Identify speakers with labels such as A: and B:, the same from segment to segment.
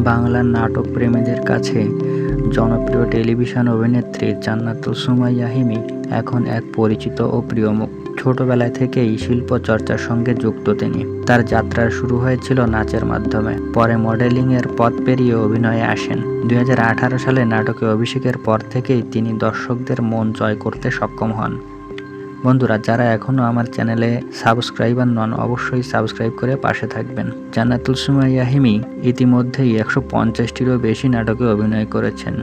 A: বাংলার নাটক প্রেমীদের কাছে জনপ্রিয় টেলিভিশন অভিনেত্রী জান্নাতুল সুমাইয়া হিমি এখন এক পরিচিত ও প্রিয় মুখ। ছোটবেলায় থেকেই শিল্প চর্চার সঙ্গে যুক্ত তিনি। তার যাত্রা শুরু হয়েছিল নাচের মাধ্যমে। পরে মডেলিংয়ের পথ পেরিয়ে অভিনয়ে আসেন। দুই হাজার আঠারো সালে নাটকে অভিষেকের পর থেকেই তিনি দর্শকদের মন জয় করতে সক্ষম হন। বন্ধুরা, যারা এখনও আমার চ্যানেলে সাবস্ক্রাইবার নন, অবশ্যই সাবস্ক্রাইব করে পাশে থাকবেন। জান্নাতুল সুমাইয়া হিমি ইতিমধ্যেই একশো পঞ্চাশটিরও বেশি নাটকে অভিনয় করেছেন।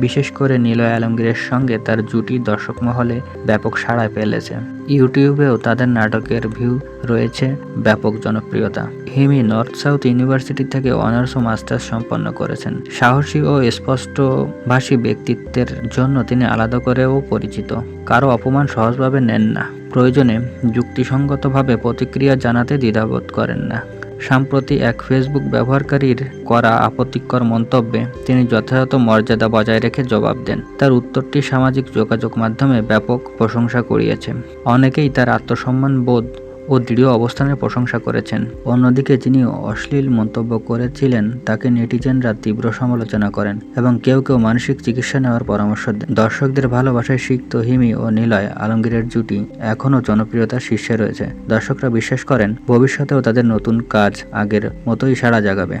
A: বিশেষ করে নিলয় আলমগীরের সঙ্গে তার জুটি দর্শক মহলে ব্যাপক সাড়া ফেলেছে ইউটিউবেও তাদের নাটকের ভিউ রয়েছে ব্যাপক জনপ্রিয়তা। হিমি নর্থ সাউথ ইউনিভার্সিটি থেকে অনার্স ও মাস্টার্স সম্পন্ন করেছেন। সাহসী ও স্পষ্টভাষী ব্যক্তিত্বের জন্য তিনি আলাদা করেও পরিচিত। কারও অপমান সহজভাবে নেন না। প্রয়োজনে যুক্তিসঙ্গতভাবে প্রতিক্রিয়া জানাতে দ্বিধাবোধ করেন না। সম্প্রতি এক ফেসবুক ব্যবহারকারীর করা আপত্তিকর মন্তব্যে তিনি যথাযথ মর্যাদা বজায় রেখে জবাব দেন। তার উত্তরটি সামাজিক যোগাযোগ মাধ্যমে ব্যাপক প্রশংসা করিয়েছে। অনেকেই তার আত্মসম্মান বোধ ও দৃঢ় অবস্থানের প্রশংসা করেছেন। অন্যদিকে যিনি অশ্লীল মন্তব্য করেছিলেন, তাকে নেটিজেনরা তীব্র সমালোচনা করেন এবং কেউ কেউ মানসিক চিকিৎসা নেওয়ার পরামর্শ দেন। দর্শকদের ভালোবাসায় সিক্ত হিমি ও নিলয় আলমগীরের জুটি এখনও জনপ্রিয়তার শীর্ষে রয়েছে। দর্শকরা বিশ্বাস করেন, ভবিষ্যতেও তাদের নতুন কাজ আগের মতোই সাড়া জাগাবে।